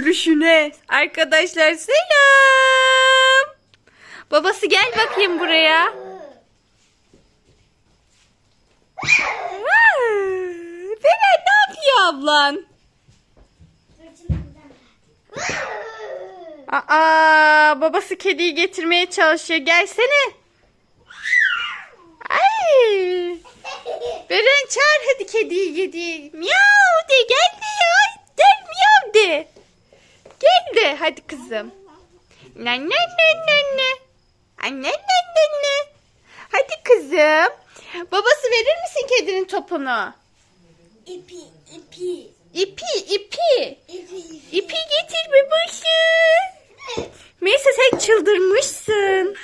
gülüşüne. Arkadaşlar selam. Babası gel bakayım buraya. Beren ne yapıyor ablan? Aa, babası kediyi getirmeye çalışıyor. Gelsene. Ay. Beren çağır hadi kediyi kediyi. Miyav de gel de ya. Gel miyav de. Gel de hadi kızım. Ne ne ne ne ne. Anne ne ne ne. Hadi kızım. Babası verir misin kedinin topunu? İpi, ipi, İpi ipi. ipi, İpi getir babası. Melisa sen çıldırmışsın.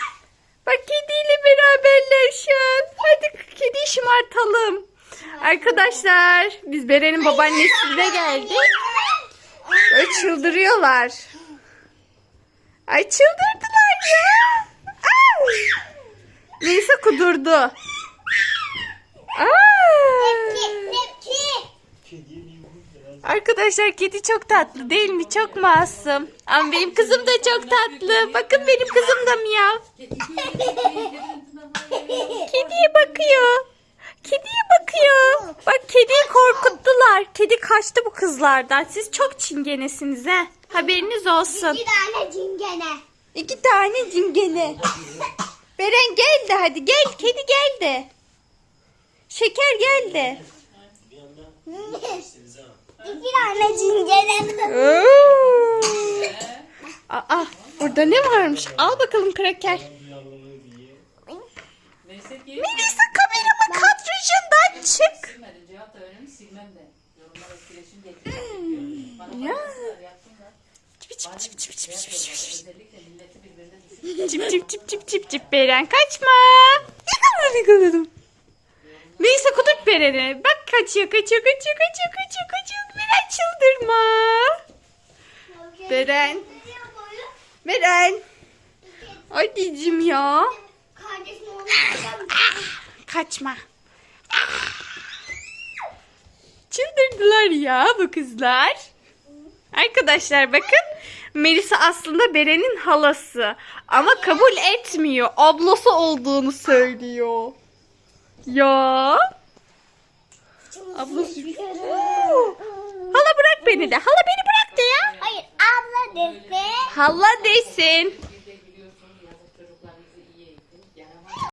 Bak kediyle beraberler şu an. Hadi kediyi şımartalım. Arkadaşlar biz Beren'in babaannesiyle geldik. Böyle çıldırıyorlar. Ay çıldırdılar ya. Melisa kudurdu. Aa. Arkadaşlar kedi çok tatlı değil mi? Çok masum. Ama benim kızım da çok tatlı. Bakın benim kızım da miyav. Kediye bakıyor. Kediye bakıyor. Bak kediyi korkuttular. Kedi kaçtı bu kızlardan. Siz çok çingenesiniz ha. Haberiniz olsun. Bir tane cingene. İki tane cingene. Beren gel de hadi gel. Kedi gel de. Şeker gel de. İki tane cingene. Aa, burada ne varmış? Al bakalım kraker. Neyse ki Melisa kameramın kadrajından çık. silmedi. Çip çip çip çip çip çip çip çip. Özellikle milleti birbirine düşün. Çip çip çip çip çip çip Beren kaçma. Yakaladım yakaladım. Melisa kudurt Beren'i. Bak kaçıyor kaçıyor kaçıyor kaçıyor kaçıyor kaçıyor. Beren çıldırma. Beren. Beren. Anneciğim ya. Kaçma. Çıldırdılar ya bu kızlar. Arkadaşlar bakın. Melisa aslında Beren'in halası. Ama kabul etmiyor. Ablası olduğunu söylüyor. Ya. Ablası. Oo. Hala bırak beni de. Hala beni bırak de ya. Hayır abla dese. Hala desin.